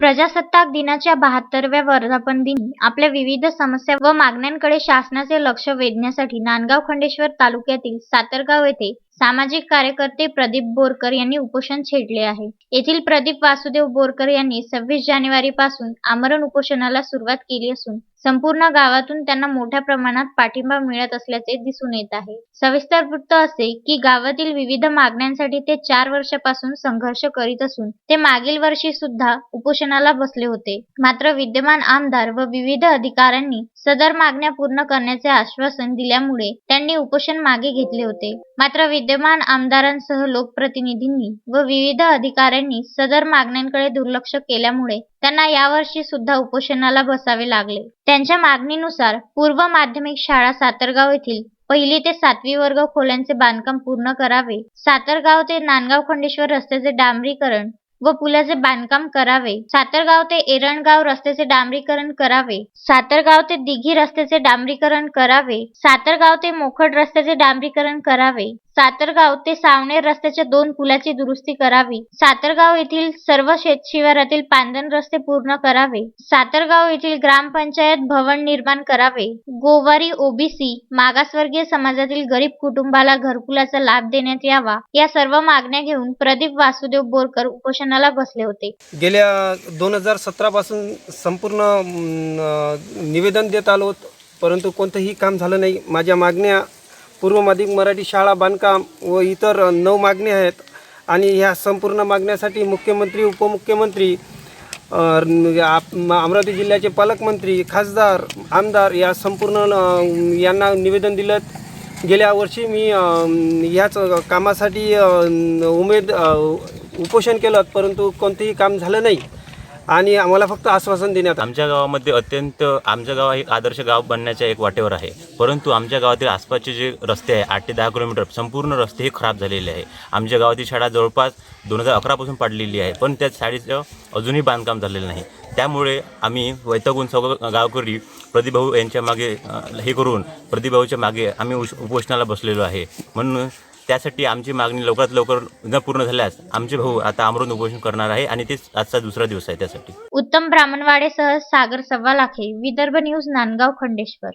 प्रजासत्ताक दिनाच्या बहात्तरव्या वर्धापन दिनी आपल्या विविध समस्या व मागण्यांकडे शासनाचे लक्ष वेधण्यासाठी नांदगाव खंडेश्वर तालुक्यातील सातरगाव येथे सामाजिक कार्यकर्ते प्रदीप बोरकर यांनी उपोषण छेडले आहे. येथील प्रदीप वासुदेव बोरकर यांनी सव्वीस जानेवारी पासून आमरण उपोषणाला सुरुवात केली असून संपूर्ण गावातून त्यांना मोठ्या प्रमाणात पाठिंबा मिळत असल्याचे दिसून येत आहे. सविस्तर वृत्त असे की गावातील विविध मागण्यांसाठी ते चार वर्षापासून संघर्ष करीत असून ते मागील वर्षी सुद्धा उपोषणाला बसले होते. मात्र विद्यमान आमदार व विविध अधिकाऱ्यांनी सदर मागण्या पूर्ण करण्याचे आश्वासन दिल्यामुळे त्यांनी उपोषण मागे घेतले होते. मात्र विद्यमान आमदारांसह लोकप्रतिनिधींनी व विविध अधिकाऱ्यांनी सदर मागण्यांकडे दुर्लक्ष केल्यामुळे त्यांना यावर्षी सुद्धा उपोषणाला बसावे लागले. त्यांच्या मागणीनुसार पूर्व माध्यमिक शाळा सातरगाव येथील पहिली ते सातवी वर्ग खोल्यांचे बांधकाम पूर्ण करावे. सातरगाव ते नांदगाव खंडेश्वर रस्त्याचे डांबरीकरण व पुलाचे बांधकाम करावे. सातरगाव ते एरणगाव रस्त्याचे डांबरीकरण करावे. सातरगाव ते दिघी रस्त्याचे डांबरीकरण करावे. सातरगाव ते मोखड रस्त्याचे डांबरीकरण करावे. सातरगाव ते सावनेर रस्त्याच्या दोन पुलाची दुरुस्ती करावी. सातरगाव येथील सर्व शेतशिवारातील पांदन रस्ते पूर्ण करावे. सातरगाव येथील ग्रामपंचायत भवन निर्माण करावे. गोवारी ओबीसी मागासवर्गीय समाजातील गरीब कुटुंबाला घरकुलाचा लाभ देण्यात यावा. या सर्व मागण्या घेऊन प्रदीप वासुदेव बोरकर उपोषणाला बसले होते. गेल्या दोन हजार सतरापासून संपूर्ण निवेदन देत आलो परंतु कोणतंही काम झालं नाही. माझ्या मागण्या पूर्व माध्यमिक मराठी शाळा बांधकाम व इतर नऊ मागण्या आहेत. आणि ह्या संपूर्ण मागण्यासाठी मुख्यमंत्री उपमुख्यमंत्री आप- अमरावती जिल्ह्याचे पालकमंत्री खासदार आमदार या संपूर्ण यांना निवेदन दिलं. गेल्या वर्षी मी ह्याच कामासाठी उमेद उपोषण केलं परंतु कोणतेही काम झालं नाही. आणि आम्हाला फक्त आश्वासन देण्यात आमच्या गावामध्ये अत्यंत आमचं गाव हे एक आदर्श गाव बनण्याच्या एक वाटेवर आहे. परंतु आमच्या गावातील आसपासचे जे रस्ते आहे आठ ते दहा किलोमीटर संपूर्ण रस्ते हे खराब झालेले आहे. आमच्या गावातील शाळा जवळपास दोन हजार अकरापासून पाडलेली आहे पण त्या शाळेचं अजूनही बांधकाम झालेलं नाही. त्यामुळे आम्ही वैतगुण सगळं गावकरी प्रदीभाऊ यांच्या मागे हे करून प्रदीभाऊच्या मागे आम्ही उश उपोषणाला बसलेलो आहे. म्हणून त्यासाठी आमची मागणी लवकरात लवकर न पूर्ण झाल्यास आमचे भाऊ आता आमरण उपोषण करणार आहे आणि तेच आजचा दुसरा दिवस आहे त्यासाठी. उत्तम ब्राह्मणवाडेसह सागर सव्वा लाखे विदर्भ न्यूज नांदगाव खंडेश्वर.